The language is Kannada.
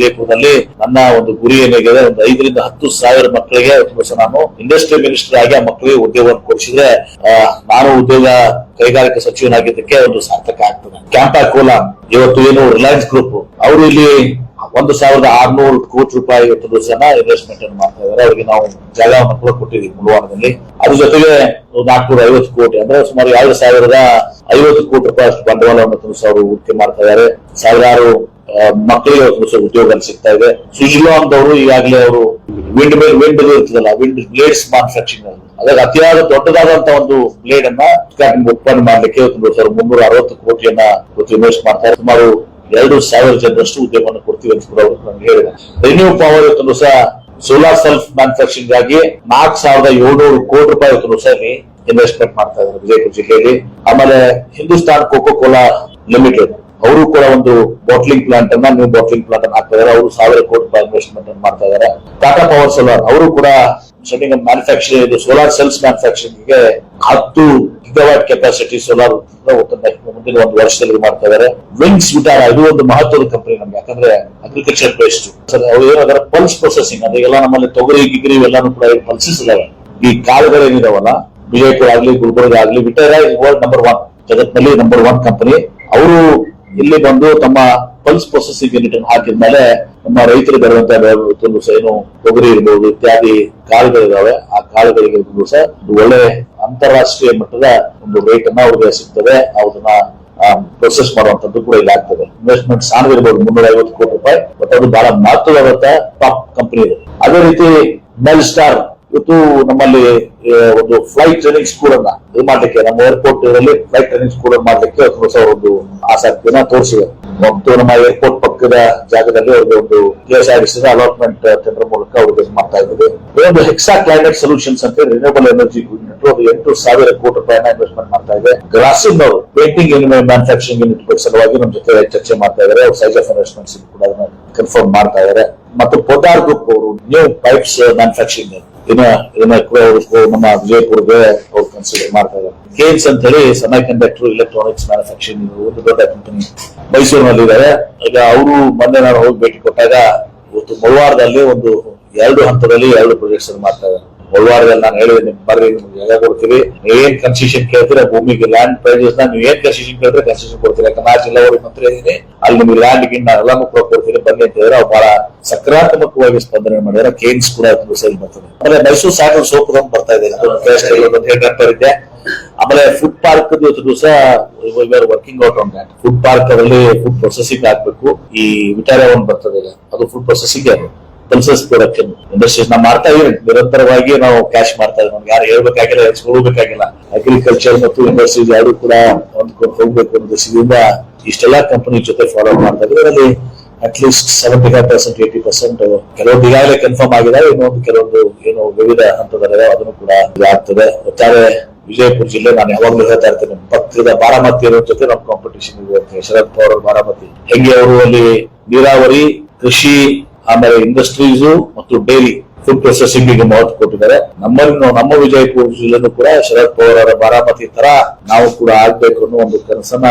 ವಿಜಯಪುರದಲ್ಲಿ ನನ್ನ ಒಂದು ಗುರಿ ಏನಾಗಿದೆ ಒಂದು ಐದರಿಂದ ಹತ್ತು ಸಾವಿರ ಮಕ್ಕಳಿಗೆ ವರ್ಷ ನಾನು ಇಂಡಸ್ಟ್ರಿ ಮಿನಿಸ್ಟರ್ ಆಗಿ ಆ ಮಕ್ಕಳಿಗೆ ಉದ್ಯೋಗವನ್ನು ಕೊಡಿಸಿದ್ರೆ ನಾನು ಉದ್ಯೋಗ ಕೈಗಾರಿಕಾ ಸಚಿವನಾಗಿದ್ದಕ್ಕೆ ಒಂದು ಸಾರ್ಥಕ ಆಗ್ತದೆ. ಕ್ಯಾಂಪಾ ಕೋಲಾ ಇವತ್ತು ಏನು ರಿಲಯನ್ಸ್ ಗ್ರೂಪ್ ಅವರು ಇಲ್ಲಿ ಒಂದು ಸಾವಿರದ ಆರ್ನೂರು ಕೋಟಿ ರೂಪಾಯಿ ಇವತ್ತು ಜನ ಇನ್ವೆಸ್ಟ್ಮೆಂಟ್ ಅನ್ನು ಮಾಡ್ತಾ ಇದ್ದಾರೆ ಅವರಿಗೆ ನಾವು ಜಾಗವನ್ನು ಕೂಡ ಕೊಟ್ಟಿದ್ದೀವಿ ಮುಳುವಾರದಲ್ಲಿ ಅದ್ರ ಜೊತೆಗೆ ನಾಲ್ಕುನೂರ ಐವತ್ತು ಕೋಟಿ, ಅಂದ್ರೆ ಸುಮಾರು ಎರಡು ಸಾವಿರದ ಐವತ್ತು ಕೋಟಿ ರೂಪಾಯಿ ಅಷ್ಟು ಬಂಡವಾಳವನ್ನು ತುಂಬಿಸಿ ಅವರು ಹೂಡಿಕೆ ಮಾಡ್ತಾ ಇದ್ದಾರೆ ಸಾವಿರಾರು ಮಕ್ಕಳಿಗೆ ಹೊಸ ಉದ್ಯೋಗ ಸಿಗ್ತಾ ಇದೆ. ಸುಜಿಲೋ ಅಂತವರು ಈಗಾಗಲೇ ಅವರು ವಿಂಡ್ ಮೇಲ್ ವಿಂಡ್ ಇರ್ತದಲ್ಲ, ವಿಂಡ್ ಬ್ಲೇಡ್ಸ್ ಮ್ಯಾನುಫ್ಯಾಕ್ಚರಿಂಗ್ ಅದಾಗ ಅತಿಯಾದ ದೊಡ್ಡದಾದಂತ ಒಂದು ಬ್ಲೇಡ್ ಅನ್ನ ಉತ್ಪನ್ನ ಮಾಡಲಿಕ್ಕೆ ಸರ್ ಮುನ್ನೂರ ಅರವತ್ತು ಕೋಟಿಯನ್ನ ಇನ್ವೆಸ್ಟ್ ಮಾಡ್ತಾರೆ. ಸುಮಾರು ಎರಡು ಸಾವಿರ ಜನರಷ್ಟು ಉದ್ಯಮವನ್ನು ಕೊಡ್ತೀವಿ ಅಂತ ಕೂಡ ಅವರು ಹೇಳಿದೆ ರಿನ್ಯೂ ಪವರ್ ಇವತ್ತು ಸಹ ಸೋಲಾರ್ ಸೆಲ್ಫ್ ಮ್ಯಾನುಫ್ಯಾಕ್ಚರಿಂಗ್ ಆಗಿ ನಾಲ್ಕು ಸಾವಿರದ ಏಳ್ನೂರು ಕೋಟಿ ರೂಪಾಯಿ ಇವತ್ತು ಸಹ ಇನ್ವೆಸ್ಟ್ಮೆಂಟ್ ಮಾಡ್ತಾ ಇದ್ದಾರೆ ವಿಜಯಪುರ ಜಿಲ್ಲೆಯಲ್ಲಿ. ಆಮೇಲೆ ಹಿಂದೂಸ್ತಾನ್ ಕೋಕೋ ಕೋಲಾ ಲಿಮಿಟೆಡ್ ಅವರು ಕೂಡ ಒಂದು ಬಾಟ್ಲಿಂಗ್ ಪ್ಲಾಂಟ್ ಅನ್ನ ನ್ಯೂ ಬಾಟ್ಲಿಂಗ್ ಪ್ಲಾಂಟ್ ಅನ್ನ ಹಾಕ್ತಾ ಇದ್ದಾರೆ. ಅವರು ಸಾವಿರ ಕೋಟಿ ರೂಪಾಯಿ ಇನ್ವೆಸ್ಟ್ಮೆಂಟ್ ಅನ್ನು ಮಾಡ್ತಾ ಇದ್ದಾರೆ. ಟಾಟಾ ಪವರ್ ಸೋಲಾರ್ ಅವರು ಕೂಡ ಸೆಟ್ಟಿಂಗ್ ಮ್ಯಾನುಫ್ಯಾಕ್ಚರಿಂಗ್ ಇದು ಸೋಲಾರ್ ಸೆಲ್ಸ್ ಮ್ಯಾನುಫ್ಯಾಕ್ಚರಿಂಗ್ಗೆ ಹತ್ತು ಗಿಗಾವಾಟ್ ಕೆಪಾಸಿಟಿ ಸೋಲಾರ್ ಮುಂದಿನ ಒಂದು ವರ್ಷದಲ್ಲಿ ಮಾಡ್ತಾ ಇದ್ದಾರೆ. ವಿಂಗ್ಸ್ ವಿಟಾರ ಇದು ಒಂದು ಮಹತ್ವದ ಕಂಪನಿ ನಮ್ಗೆ. ಯಾಕಂದ್ರೆ ಅಗ್ರಿಕಲ್ಚರ್ ಬೇಸ್ಡ್ ಅವ್ರು ಏನಾದ್ರೆ ಪಲ್ಸ್ ಪ್ರೊಸೆಸಿಂಗ್ ಅದೆಲ್ಲ ನಮ್ಮಲ್ಲಿ ತೊಗರಿ ಗಿಗರಿ ಇವೆಲ್ಲಾನು ಕೂಡ ಪಲ್ಸಸ್ ಇದಾವೆ ಈ ಕಾಳುಗಳೇನಿದಾವಲ್ಲ ವಿಜಯಪುರ ಆಗ್ಲಿ, ಗುಲ್ಬರ್ಗ ಆಗ್ಲಿ, ವಿಟಾರ ವರ್ಲ್ಡ್ ನಂಬರ್ ಒನ್ ಜಗತ್ನಲ್ಲಿ ನಂಬರ್ ಒನ್ ಕಂಪನಿ ಅವರು ಇಲ್ಲಿ ಬಂದು ತಮ್ಮ ಪಲ್ಸ್ ಪ್ರೊಸೆಸಿಂಗ್ ಯೂನಿಟ್ ಅನ್ನು ಹಾಕಿದ್ಮೇಲೆ ನಮ್ಮ ರೈತರು ಸಹ ಏನು ತೊಗರಿ ಇರ್ಬೋದು ಇತ್ಯಾದಿ ಕಾಳುಗಳಿದಾವೆ ಆ ಕಾಳುಗಳಿಗೆ ಸಹ ಒಳ್ಳೆ ಅಂತಾರಾಷ್ಟ್ರೀಯ ಮಟ್ಟದ ಒಂದು ರೇಟ್ ಅನ್ನ ಅವ್ರಿಗೆ ಸಿಗ್ತದೆ. ಅದನ್ನ ಪ್ರೊಸೆಸ್ ಮಾಡುವಂತದ್ದು ಕೂಡ ಇಲ್ಲಿ ಆಗ್ತದೆ. ಇನ್ವೆಸ್ಟ್ಮೆಂಟ್ ಸಾಲವಿರ್ಬೋದು ಮುನ್ನೂರ ಐವತ್ತು ಕೋಟಿ ರೂಪಾಯಿ. ಬಟ್ ಅದು ಬಹಳ ಮಹತ್ವವಾದಂತ ಟಾಪ್ ಕಂಪನಿ ಇದೆ ಅದೇ. ರೀತಿ ಮೆಲ್ ಸ್ಟಾರ್ ಇವತ್ತು ನಮ್ಮಲ್ಲಿ ಒಂದು ಫ್ಲೈಟ್ ಟ್ರೈನಿಂಗ್ ಸ್ಕೂಲ್ ಅನ್ನ ಇದು ಮಾಡ್ಲಿಕ್ಕೆ, ನಮ್ಮ ಏರ್ಪೋರ್ಟ್ ಅಲ್ಲಿ ಫ್ಲೈಟ್ ಟ್ರೈನಿಂಗ್ ಸ್ಕೂಲ್ ಅನ್ನ ಮಾಡ್ಲಿಕ್ಕೆ ಹೊಸ ಒಂದು ಆಸಕ್ತಿಯನ್ನ ತೋರಿಸಿದೆ. ಮತ್ತು ನಮ್ಮ ಏರ್ಪೋರ್ಟ್ ಪಕ್ಕದ ಜಾಗದಲ್ಲಿ ಅವ್ರಿಗೆ ಒಂದು K S R C allotment tender ಮೂಲಕ ಅವ್ರಿಗೆ ಮಾಡ್ತಾ ಇದ್ದಾರೆ. ಒಂದು ಹೆಕ್ಸಾ ಕ್ಲೈಮೇಟ್ ಸೊಲ್ಯೂಷನ್ಸ್ ಅಂತ ರಿನ್ಯೂಬಲ್ ಎನರ್ಜಿ ಯೂನಿಟ್ ಅದು ಎಂಟು ಸಾವಿರ ಕೋಟಿ ರೂಪಾಯಿನ ಇನ್ವೆಸ್ಟ್ಮೆಂಟ್ ಮಾಡ್ತಾ ಇದೆ. ಗ್ಲಾಸಿನ್ ಅವರು ಪೇಂಟಿಂಗ್ ಮ್ಯಾನುಫ್ಯಾಕ್ಚರಿಂಗ್ ಯೂನಿಟ್ ಸಲುವಾಗಿ ನಮ್ಮ ಜೊತೆ ಚರ್ಚೆ ಮಾಡ್ತಾ ಇದ್ದಾರೆ. ಸೈಜ್ ಆಫ್ ಇನ್ವೆಸ್ಟ್ಮೆಂಟ್ಸ್ ಕೂಡ ಕನ್ಫರ್ಮ್ ಮಾಡ್ತಾ ಇದ್ದಾರೆ ಮತ್ತು ಪೊದಾರ್ ಗ್ರೂಪ್ ಅವರು ನ್ಯೂ ಪೈಪ್ಸ್ ಮ್ಯಾನುಫ್ಯಾಕ್ಚರಿಂಗ್ ಇದನ್ನ ಇದನ್ನ ನಮ್ಮ ವಿಜಯಪುರಗೆ ಅವ್ರು ಕನ್ಸಿಡರ್ ಮಾಡ್ತಾ ಇದ್ದಾರೆ ಕೇನ್ಸ್ ಅಂತ ಹೇಳಿ ಸೆಮಿ ಕಂಡಕ್ಟರ್ ಇಲೆಕ್ಟ್ರಾನಿಕ್ಸ್ ಮ್ಯಾನುಫ್ಯಾಕ್ಚರಿಂಗ್ ಒಂದು ದೊಡ್ಡ ಕಂಪನಿ ಮೈಸೂರಿನಲ್ಲಿ ಇದ್ದಾರೆ ಈಗ ಅವರು ಮೊನ್ನೆ ನಾನು ಹೋಗಿ ಭೇಟಿ ಕೊಟ್ಟಾಗ ಇವತ್ತು ಮಲ್ವಾರದಲ್ಲಿ ಒಂದು ಎರಡು ಹಂತದಲ್ಲಿ ಎರಡು ಪ್ರಾಜೆಕ್ಟ್ಸ್ ಮಾಡ್ತಾ ಇದ್ದಾರೆ ಮುಳವಾರದಲ್ಲಿ ನಾನು ಹೇಳಿದೆ ನಿಮ್ ಬರ್ರಿ, ನಿಮ್ಗೆ ಜಾಗ ಕೊಡ್ತೀವಿ. ನೀವು ಏನ್ ಕನ್ಸೆಷನ್ ಕೇಳ್ತೀರಾ ಭೂಮಿಗೆ ಲ್ಯಾಂಡ್ ಪ್ರೈಸಸ್ನ ನೀವೇನ್ ಏನ್ ಕನ್ಸೆಷನ್ ಕೇಳಿದ್ರೆ ಕನ್ಸೆಷನ್ ಕೊಡ್ತೀರಾ? ಯಾಕಂದ್ರೆ ನಾ ಜಿಲ್ಲಾ ಮಂತ್ರಿ ಇದೀನಿ ಅಲ್ಲಿ ನಿಮ್ಗೆ ಲ್ಯಾಂಡ್ ಗಿಂಡ್ ಎಲ್ಲಾನು ಕೂಡ ಕೊಡ್ತೀರಾ ಬನ್ನಿ ಅಂತ ಹೇಳಿದ್ರೆ ಅವ್ರು ಬಹಳ ಸಕಾರಾತ್ಮಕವಾಗಿ ಸ್ಪಂದನೆ ಮಾಡಿದ್ರೆ ಕೇನ್ಸ್ ಕೂಡ ಸೇಲ್ ಬರ್ತದೆ. ಆಮೇಲೆ ಮೈಸೂರು ಸಾಕು ಸೋಪ್ ಬರ್ತಾ ಇದೆ. ಇದೆ. ಆಮೇಲೆ ಫುಡ್ ಪಾರ್ಕ್ ಇವತ್ತು ದಿವಸ working out on that food park ಅಲ್ಲಿ ಫುಡ್ ಪ್ರೊಸೆಸಿಂಗ್ ಆಗ್ಬೇಕು. ಈ ವಿಟಾರ ಒಂದು ಬರ್ತದೆ. ಅದು ಫುಡ್ ಪ್ರೊಸೆಸಿಂಗ್ ಅದು. ಪ್ರೊಡಕ್ಷನ್ ಇಂಡಸ್ಟ್ರೀಸ್ ನಾವು ಮಾಡ್ತಾ ಇದೀವಿ ನಿರಂತರವಾಗಿ ನಾವು ಕ್ಯಾಶ್ ಮಾಡ್ತಾ ಇದ್ದೀವಿ. ನಮ್ಗೆ ಯಾರು ಹೇಳ್ಬೇಕಾಗಿಲ್ಲ ಹೆಚ್ಕೊಳ್ಬೇಕಾಗಿಲ್ಲ ಅಗ್ರಿಕಲ್ಚರ್ ಮತ್ತು ಇಂಡಸ್ಟ್ರೀಸ್ ಯಾರು ಕೂಡ ಹೊಂದ್ಕೊಂಡು ಹೋಗ್ಬೇಕು ಅನ್ನೋ ದೃಷ್ಟಿಯಿಂದ ಇಷ್ಟೆಲ್ಲ ಕಂಪನಿ ಜೊತೆ ಫಾಲೋ ಮಾಡ್ತಾ ಇದ್ದೀವಿ. ಅದರಲ್ಲಿ at least seventy five percent eighty percent ಕೆಲವೊಂದು ಈಗಾಗಲೇ ಕನ್ಫರ್ಮ್ ಆಗಿದೆ. ಇನ್ನೊಂದು ಕೆಲವೊಂದು ಏನು ವಿವಿಧ ಹಂತದಲ್ಲಿದೆ. ಅದನ್ನು ಕೂಡ ಇದು ಆಗ್ತದೆ. ಒಟ್ಟಾರೆ ವಿಜಯಪುರ ಜಿಲ್ಲೆ ನಾನು ಯಾವಾಗಲೂ ಹೇಳ್ತಾ ಇರ್ತೇನೆ ಪಕ್ಕದ ಬಾರಾಮತಿ ಇರೋ ಜೊತೆ ನಮ್ಮ ಕಾಂಪಿಟೇಷನ್ ಇರುತ್ತೆ ಶರದ್ ಪವಾರ್ ಅವರು ಬಾರಾಮತಿ. ಹೆಂಗೆ ಅವರು ಅಲ್ಲಿ ನೀರಾವರಿ, ಕೃಷಿ ಆಮೇಲೆ ಇಂಡಸ್ಟ್ರೀಸ್ ಮತ್ತು ಡೈರಿ ಫುಡ್ ಪ್ರೊಸೆಸಿಂಗ್ಗೆ ಮಹತ್ವ ಕೊಟ್ಟಿದ್ದಾರೆ. ನಮ್ಮಲ್ಲಿ ನಮ್ಮ ವಿಜಯಪುರ ಜಿಲ್ಲೆನೂ ಕೂಡ ಶರದ್ ಪವಾರ್ ಅವರ ಬಾರಾಮತಿ ತರ ನಾವು ಕೂಡ ಆಗ್ಬೇಕು ಅನ್ನೋ ಒಂದು ಕನಸನ್ನ